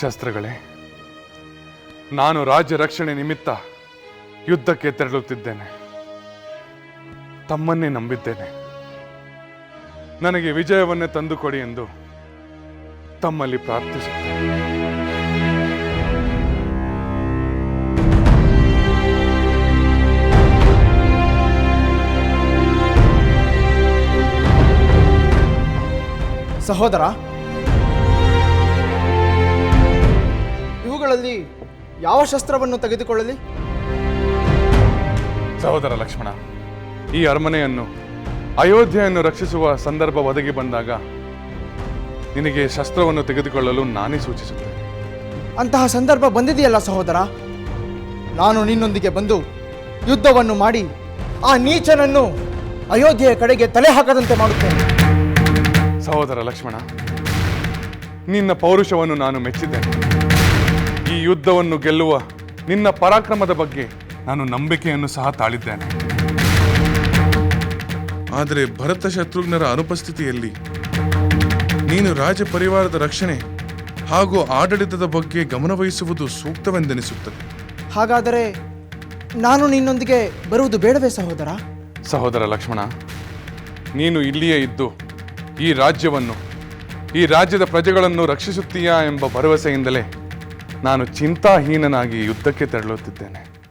ಶಸ್ತ್ರಗಳೇ, ನಾನು ರಾಜ್ಯ ರಕ್ಷಣೆ ನಿಮಿತ್ತ ಯುದ್ಧಕ್ಕೆ ತೆರಳುತ್ತಿದ್ದೇನೆ. ತಮ್ಮನ್ನೇ ನಂಬಿದ್ದೇನೆ. ನನಗೆ ವಿಜಯವನ್ನೇ ತಂದುಕೊಡಿ ಎಂದು ತಮ್ಮಲ್ಲಿ ಪ್ರಾರ್ಥಿಸುತ್ತೇನೆ. ಸಹೋದರ ಯಾವ ಶಸ್ತ್ರವನ್ನು ತೆಗೆದುಕೊಳ್ಳಲಿ? ಸಹೋದರ ಲಕ್ಷ್ಮಣ ಈ ಅರಮನೆಯನ್ನು ಅಯೋಧ್ಯೆಯನ್ನು ರಕ್ಷಿಸುವ ಸಂದರ್ಭ ಒದಗಿ ಬಂದಾಗ ನಿನಗೆ ಶಸ್ತ್ರವನ್ನು ತೆಗೆದುಕೊಳ್ಳಲು ನಾನೇ ಸೂಚಿಸುತ್ತೇನೆ. ಅಂತಹ ಸಂದರ್ಭ ಬಂದಿದೆಯಲ್ಲ ಸಹೋದರ? ನಾನು ನಿನ್ನೊಂದಿಗೆ ಬಂದು ಯುದ್ಧವನ್ನು ಮಾಡಿ ಆ ನೀಚನನ್ನು ಅಯೋಧ್ಯೆಯ ಕಡೆಗೆ ತಲೆ ಹಾಕದಂತೆ ಮಾಡುತ್ತೇನೆ. ಸಹೋದರ ಲಕ್ಷ್ಮಣ ನಿನ್ನ ಪೌರುಷವನ್ನು ನಾನು ಮೆಚ್ಚಿದ್ದೇನೆ. ಈ ಯುದ್ಧವನ್ನು ಗೆಲ್ಲುವ ನಿನ್ನ ಪರಾಕ್ರಮದ ಬಗ್ಗೆ ನಾನು ನಂಬಿಕೆಯನ್ನು ಸಹ ತಾಳಿದ್ದೇನೆ. ಆದರೆ ಭರತ ಶತ್ರುಘ್ನರ ಅನುಪಸ್ಥಿತಿಯಲ್ಲಿ ನೀನು ರಾಜ ಪರಿವಾರದ ರಕ್ಷಣೆ ಹಾಗೂ ಆಡಳಿತದ ಬಗ್ಗೆ ಗಮನವಹಿಸುವುದು ಸೂಕ್ತವೆಂದೆನಿಸುತ್ತದೆ. ಹಾಗಾದರೆ ನಾನು ನಿನ್ನೊಂದಿಗೆ ಬರುವುದು ಬೇಡವೇ ಸಹೋದರ? ಸಹೋದರ ಲಕ್ಷ್ಮಣ ನೀನು ಇಲ್ಲಿಯೇ ಇದ್ದು ಈ ರಾಜ್ಯವನ್ನು ಈ ರಾಜ್ಯದ ಪ್ರಜೆಗಳನ್ನು ರಕ್ಷಿಸುತ್ತೀಯಾ ಎಂಬ ಭರವಸೆಯಿಂದಲೇ ನಾನು ಚಿಂತಾಹೀನನಾಗಿ ಯುದ್ಧಕ್ಕೆ ತೆರಳುತ್ತಿದ್ದೇನೆ.